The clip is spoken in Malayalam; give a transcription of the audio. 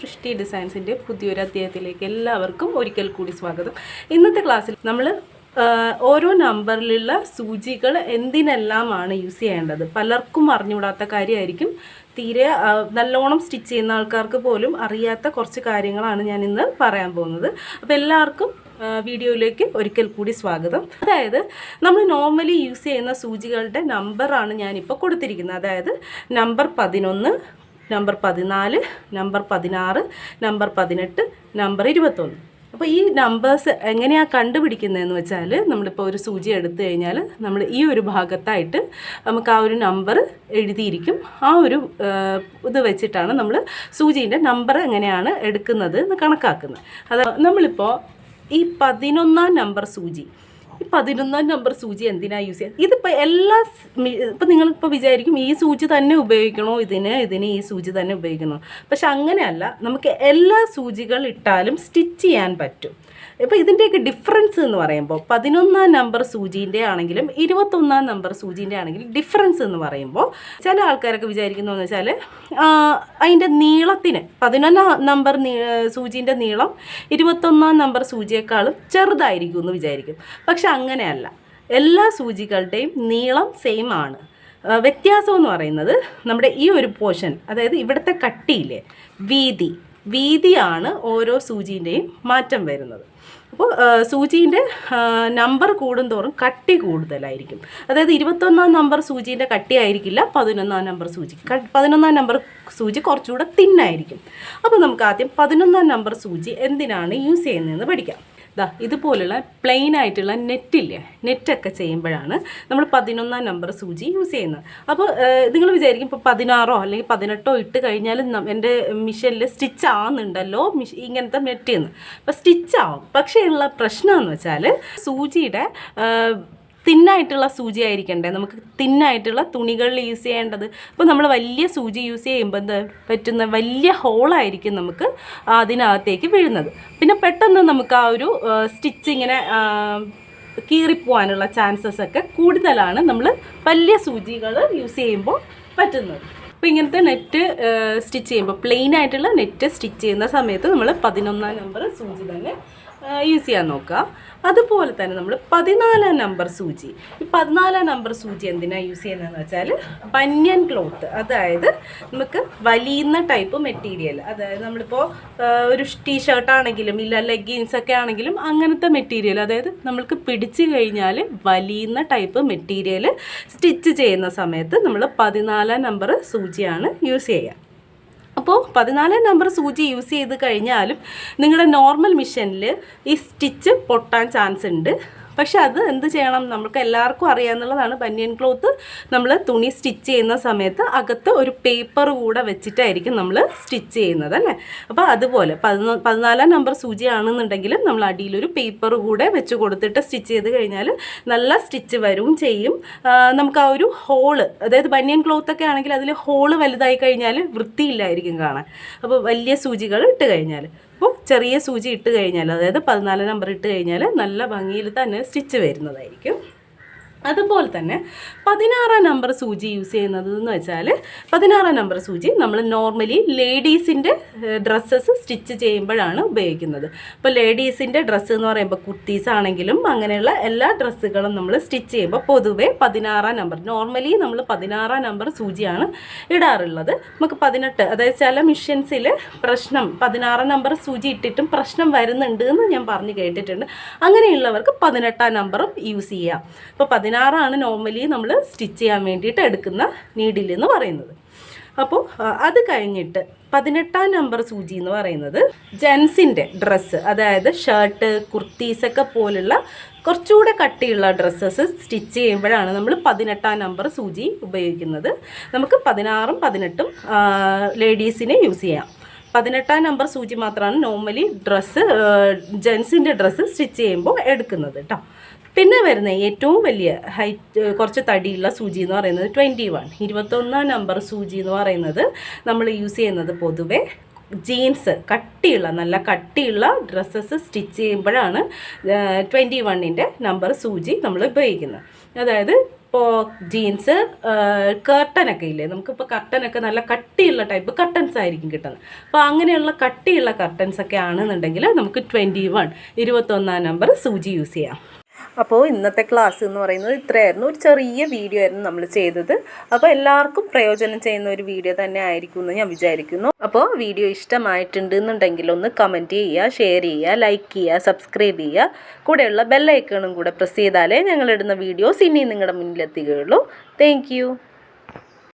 സൃഷ്ടി ഡിസൈൻസിന്റെ പുതിയൊരു അധ്യായത്തിലേക്ക് എല്ലാവർക്കും ഒരിക്കൽ കൂടി സ്വാഗതം. ഇന്നത്തെ ക്ലാസ്സിൽ നമ്മൾ ഓരോ നമ്പറിലുള്ള സൂചികൾ എന്തിനെല്ലാമാണ് യൂസ് ചെയ്യേണ്ടത്? പലർക്കും അറിഞ്ഞുകൂടാത്ത കാര്യമായിരിക്കും. തീരെ നല്ലോണം സ്റ്റിച്ച് ചെയ്യുന്ന ആൾക്കാർക്ക് പോലും അറിയാത്ത കുറച്ച് കാര്യങ്ങളാണ് ഞാൻ ഇന്ന് പറയാൻ പോകുന്നത്. അപ്പോൾ എല്ലാവർക്കും വീഡിയോയിലേക്ക് ഒരിക്കൽ കൂടി സ്വാഗതം. അതായത് നമ്മൾ നോർമലി യൂസ് ചെയ്യുന്ന സൂചികളുടെ നമ്പറാണ് ഞാനിപ്പോൾ കൊടുത്തിരിക്കുന്നത്. അതായത് നമ്പർ പതിനൊന്ന് നമ്പർ പതിനാല് നമ്പർ പതിനാറ് നമ്പർ പതിനെട്ട് നമ്പർ ഇരുപത്തൊന്ന്. അപ്പോൾ ഈ നമ്പേഴ്സ് എങ്ങനെയാണ് കണ്ടുപിടിക്കുന്നതെന്ന് വെച്ചാൽ നമ്മളിപ്പോൾ ഒരു സൂചി എടുത്തു കഴിഞ്ഞാൽ നമ്മൾ ഈ ഒരു ഭാഗത്തായിട്ട് നമുക്ക് ആ ഒരു നമ്പർ എഴുതിയിരിക്കും. ആ ഒരു ഇത് വെച്ചിട്ടാണ് നമ്മൾ സൂചീന്റെ നമ്പർ എങ്ങനെയാണ് എടുക്കുന്നത് എന്ന് കണക്കാക്കുന്നത്. അത് നമ്മളിപ്പോൾ ഈ പതിനൊന്നാം നമ്പർ സൂചി ഈ പതിനൊന്നാം നമ്പർ സൂചി എന്തിനാണ് യൂസ് ചെയ്യുക ഇതിപ്പോൾ എല്ലാ ഇപ്പം നിങ്ങളിപ്പോൾ വിചാരിക്കും ഈ സൂചി തന്നെ ഉപയോഗിക്കണോ? ഇതിന് ഇതിന് ഈ സൂചി തന്നെ ഉപയോഗിക്കണോ? പക്ഷെ അങ്ങനെയല്ല. നമുക്ക് എല്ലാ സൂചികൾ ഇട്ടാലും സ്റ്റിച്ച് ചെയ്യാൻ പറ്റും. ഇപ്പോൾ ഇതിന്റെയൊക്കെ ഡിഫറൻസ് എന്ന് പറയുമ്പോൾ പതിനൊന്നാം നമ്പർ സൂചീന്റെ ആണെങ്കിലും ഇരുപത്തൊന്നാം നമ്പർ സൂചീന്റെ ആണെങ്കിലും ഡിഫറൻസ് എന്ന് പറയുമ്പോൾ ചില ആൾക്കാരൊക്കെ വിചാരിക്കുന്നതെന്ന് വെച്ചാൽ അതിന്റെ നീളത്തിന് പതിനൊന്നാം നമ്പർ സൂചീന്റെ നീളം ഇരുപത്തൊന്നാം നമ്പർ സൂചിയേക്കാളും ചെറുതായിരിക്കും എന്ന് വിചാരിക്കും. പക്ഷെ അങ്ങനെയല്ല. എല്ലാ സൂചികളുടെയും നീളം സെയിം ആണ്. വ്യത്യാസം എന്ന് പറയുന്നത് നമ്മുടെ ഈ ഒരു പോർഷൻ അതായത് ഇവിടുത്തെ കട്ടിയില്ലേ വീതി വീതിയാണ് ഓരോ സൂചിന്റെയും മാറ്റം വരുന്നത്. അപ്പോൾ സൂചീന്റെ നമ്പർ കൂടുന്തോറും കട്ടി കൂടുതലായിരിക്കും. അതായത് ഇരുപത്തൊന്നാം നമ്പർ സൂചീന്റെ കട്ടി ആയിരിക്കില്ല പതിനൊന്നാം നമ്പർ സൂചി. പതിനൊന്നാം നമ്പർ സൂചി കുറച്ചുകൂടെ തിന്നായിരിക്കും അപ്പോൾ നമുക്ക് ആദ്യം പതിനൊന്നാം നമ്പർ സൂചി എന്തിനാണ് യൂസ് ചെയ്യുന്നതെന്ന് പഠിക്കാം. ദാ ഇതുപോലുള്ള പ്ലെയിൻ ആയിട്ടുള്ള നെറ്റില്ലേ നെറ്റൊക്കെ ചെയ്യുമ്പോഴാണ് നമ്മൾ പതിനൊന്നാം നമ്പർ സൂചി യൂസ് ചെയ്യുന്നത്. അപ്പോൾ നിങ്ങൾ വിചാരിക്കും ഇപ്പോൾ പതിനാറോ അല്ലെങ്കിൽ പതിനെട്ടോ ഇട്ട് കഴിഞ്ഞാൽ എന്റെ മിഷനിൽ സ്റ്റിച്ച് ആവുന്നുണ്ടല്ലോ മിഷ ഇങ്ങനത്തെ നെറ്റ് എന്ന് അപ്പോൾ സ്റ്റിച്ച് ആവും. പക്ഷേ ഉള്ള പ്രശ്നമെന്ന് വെച്ചാൽ സൂചിയുടെ തിന്നായിട്ടുള്ള സൂചി ആയിരിക്കണ്ടേ? നമുക്ക് തിന്നായിട്ടുള്ള തുണികളിൽ യൂസ് ചെയ്യേണ്ടത്. അപ്പോൾ നമ്മൾ വലിയ സൂചി യൂസ് ചെയ്യുമ്പോൾ പറ്റുന്ന വലിയ ഹോളായിരിക്കും നമുക്ക് അതിനകത്തേക്ക് വീഴുന്നത്. പിന്നെ പെട്ടെന്ന് നമുക്ക് ആ ഒരു സ്റ്റിച്ച് ഇങ്ങനെ കീറിപ്പോവാനുള്ള ചാൻസസ് ഒക്കെ കൂടുതലാണ് നമ്മൾ വലിയ സൂചികൾ യൂസ് ചെയ്യുമ്പോൾ പറ്റുന്നത്. അപ്പോൾ ഇങ്ങനത്തെ നെറ്റ് സ്റ്റിച്ച് ചെയ്യുമ്പോൾ പ്ലെയിൻ ആയിട്ടുള്ള നെറ്റ് സ്റ്റിച്ച് ചെയ്യുന്ന സമയത്ത് നമ്മൾ പതിനൊന്നാം നമ്പർ സൂചി തന്നെ യൂസ് ചെയ്യാൻ നോക്കുക. അതുപോലെ തന്നെ നമ്മൾ പതിനാലാം നമ്പർ സൂചി. ഈ പതിനാലാം നമ്പർ സൂചി എന്തിനാണ് യൂസ് ചെയ്യുന്നതെന്ന് വെച്ചാൽ ബന്യൻ ക്ലോത്ത്. അതായത് നമുക്ക് വലിയുന്ന ടൈപ്പ് മെറ്റീരിയൽ അതായത് നമ്മളിപ്പോൾ ഒരു ടീഷർട്ട് ആണെങ്കിലും ഇല്ല ലെഗിൻസ് ഒക്കെ ആണെങ്കിലും അങ്ങനത്തെ മെറ്റീരിയൽ അതായത് നമ്മൾക്ക് പിടിച്ചു കഴിഞ്ഞാൽ വലിയുന്ന ടൈപ്പ് മെറ്റീരിയൽ സ്റ്റിച്ച് ചെയ്യുന്ന സമയത്ത് നമ്മൾ പതിനാലാം നമ്പർ സൂചിയാണ് യൂസ് ചെയ്യുക. അപ്പോൾ പതിനാലാം നമ്പർ സൂചി യൂസ് ചെയ്ത് കഴിഞ്ഞാലും നിങ്ങളുടെ നോർമൽ മിഷനിൽ ഈ സ്റ്റിച്ച് പൊട്ടാൻ ചാൻസ് ഉണ്ട്. പക്ഷെ അത് എന്ത് ചെയ്യണം? നമുക്ക് എല്ലാവർക്കും അറിയാമെന്നുള്ളതാണ് ബനിയൻ ക്ലോത്ത്. നമ്മൾ തുണി സ്റ്റിച്ച് ചെയ്യുന്ന സമയത്ത് അകത്ത് ഒരു പേപ്പർ കൂടെ വെച്ചിട്ടായിരിക്കും നമ്മൾ സ്റ്റിച്ച് ചെയ്യുന്നത് അല്ലേ? അപ്പോൾ അതുപോലെ പതിനാ പതിനാലാം നമ്പർ സൂചിയാണെന്നുണ്ടെങ്കിലും നമ്മൾ അടിയിലൊരു പേപ്പർ കൂടെ വെച്ച് കൊടുത്തിട്ട് സ്റ്റിച്ച് ചെയ്ത് കഴിഞ്ഞാൽ നല്ല സ്റ്റിച്ച് വരും ചെയ്യും. നമുക്ക് ആ ഒരു ഹോൾ അതായത് ബനിയൻ ക്ലോത്ത് ഒക്കെ ആണെങ്കിൽ അതിൽ ഹോൾ വലുതായി കഴിഞ്ഞാൽ വൃത്തിയില്ലായിരിക്കും കാണാൻ. അപ്പോൾ വലിയ സൂചികൾ ഇട്ട് കഴിഞ്ഞാൽ അപ്പോൾ ചെറിയ സൂചി ഇട്ട് കഴിഞ്ഞാൽ അതായത് പതിനാല് നമ്പർ ഇട്ട് കഴിഞ്ഞാൽ നല്ല ഭംഗിയിൽ തന്നെ സ്റ്റിച്ച് വരുന്നതായിരിക്കും. അതുപോലെ തന്നെ പതിനാറാം നമ്പർ സൂചി യൂസ് ചെയ്യുന്നത് എന്ന് വെച്ചാൽ പതിനാറാം നമ്പർ സൂചി നമ്മൾ നോർമലി ലേഡീസിന്റെ ഡ്രസ്സസ് സ്റ്റിച്ച് ചെയ്യുമ്പോഴാണ് ഉപയോഗിക്കുന്നത്. ഇപ്പോൾ ലേഡീസിന്റെ ഡ്രസ്സ് എന്ന് പറയുമ്പോൾ കുർത്തീസ് ആണെങ്കിലും അങ്ങനെയുള്ള എല്ലാ ഡ്രസ്സുകളും നമ്മൾ സ്റ്റിച്ച് ചെയ്യുമ്പോൾ പൊതുവേ പതിനാറാം നമ്പർ നോർമലി നമ്മൾ പതിനാറാം നമ്പർ സൂചിയാണ് ഇടാറുള്ളത്. നമുക്ക് പതിനെട്ട് അതായത് ചില മിഷ്യൻസിൽ പ്രശ്നം പതിനാറാം നമ്പർ സൂചി ഇട്ടിട്ടും പ്രശ്നം വരുന്നുണ്ട് എന്ന് ഞാൻ പറഞ്ഞു കേട്ടിട്ടുണ്ട്. അങ്ങനെയുള്ളവർക്ക് പതിനെട്ടാം നമ്പറും യൂസ് ചെയ്യാം. ഇപ്പോൾ പതിനാറാണ് നോർമലി നമ്മൾ സ്റ്റിച്ച് ചെയ്യാൻ വേണ്ടിയിട്ട് എടുക്കുന്ന നീഡിൽ എന്ന് പറയുന്നത്. അപ്പോൾ അത് കഴിഞ്ഞിട്ട് പതിനെട്ടാം നമ്പർ സൂചി എന്ന് പറയുന്നത് ജെൻസിന്റെ ഡ്രസ്സ് അതായത് ഷർട്ട് കുർത്തീസൊക്കെ പോലുള്ള കുറച്ചുകൂടെ കട്ടിയുള്ള ഡ്രസ്സസ് സ്റ്റിച്ച് ചെയ്യുമ്പോഴാണ് നമ്മൾ പതിനെട്ടാം നമ്പർ സൂചി ഉപയോഗിക്കുന്നത്. നമുക്ക് പതിനാറും പതിനെട്ടും ലേഡീസിനെ യൂസ് ചെയ്യാം. പതിനെട്ടാം നമ്പർ സൂചി മാത്രമാണ് നോർമലി ഡ്രസ്സ് ജെൻസിന്റെ ഡ്രസ്സ് സ്റ്റിച്ച് ചെയ്യുമ്പോൾ എടുക്കുന്നത് കേട്ടോ പിന്നെ വരുന്ന ഏറ്റവും വലിയ ഹൈറ്റ് കുറച്ച് തടിയുള്ള സൂചി എന്ന് പറയുന്നത് ട്വന്റി വൺ ഇരുപത്തൊന്നാം നമ്പർ സൂചി എന്ന് പറയുന്നത് നമ്മൾ യൂസ് ചെയ്യുന്നത് പൊതുവെ ജീൻസ് കട്ടിയുള്ള നല്ല കട്ടിയുള്ള ഡ്രസ്സസ് സ്റ്റിച്ച് ചെയ്യുമ്പോഴാണ് ട്വന്റി വണ്ണിന്റെ നമ്പർ സൂചി നമ്മൾ ഉപയോഗിക്കുന്നത്. അതായത് ഇപ്പോൾ ജീൻസ് കർട്ടനൊക്കെ ഇല്ലേ? നമുക്കിപ്പോൾ കർട്ടനൊക്കെ നല്ല കട്ടിയുള്ള ടൈപ്പ് കർട്ടൻസ് ആയിരിക്കും കിട്ടുന്നത്. അപ്പോൾ അങ്ങനെയുള്ള കട്ടിയുള്ള കർട്ടൻസ് ഒക്കെ ആണെന്നുണ്ടെങ്കിൽ നമുക്ക് ട്വന്റി വൺ ഇരുപത്തൊന്നാം നമ്പർ സൂചി യൂസ് ചെയ്യാം. അപ്പോൾ ഇന്നത്തെ ക്ലാസ് എന്ന് പറയുന്നത് ഇത്രയായിരുന്നു. ഒരു ചെറിയ വീഡിയോ ആയിരുന്നു നമ്മൾ ചെയ്തത്. അപ്പോൾ എല്ലാവർക്കും പ്രയോജനം ചെയ്യുന്ന ഒരു വീഡിയോ തന്നെ ആയിരിക്കും എന്ന് ഞാൻ വിചാരിക്കുന്നു. അപ്പോൾ വീഡിയോ ഇഷ്ടമായിട്ടുണ്ട് എന്നുണ്ടെങ്കിൽ ഒന്ന് കമന്റ് ചെയ്യുക ഷെയർ ചെയ്യുക ലൈക്ക് ചെയ്യുക സബ്സ്ക്രൈബ് ചെയ്യുക. കൂടെയുള്ള ബെല്ലൈക്കണും കൂടെ പ്രസ് ചെയ്താലേ ഞങ്ങളിടുന്ന വീഡിയോസ് ഇനിയും നിങ്ങളുടെ മുന്നിലെത്തുകയുള്ളൂ താങ്ക്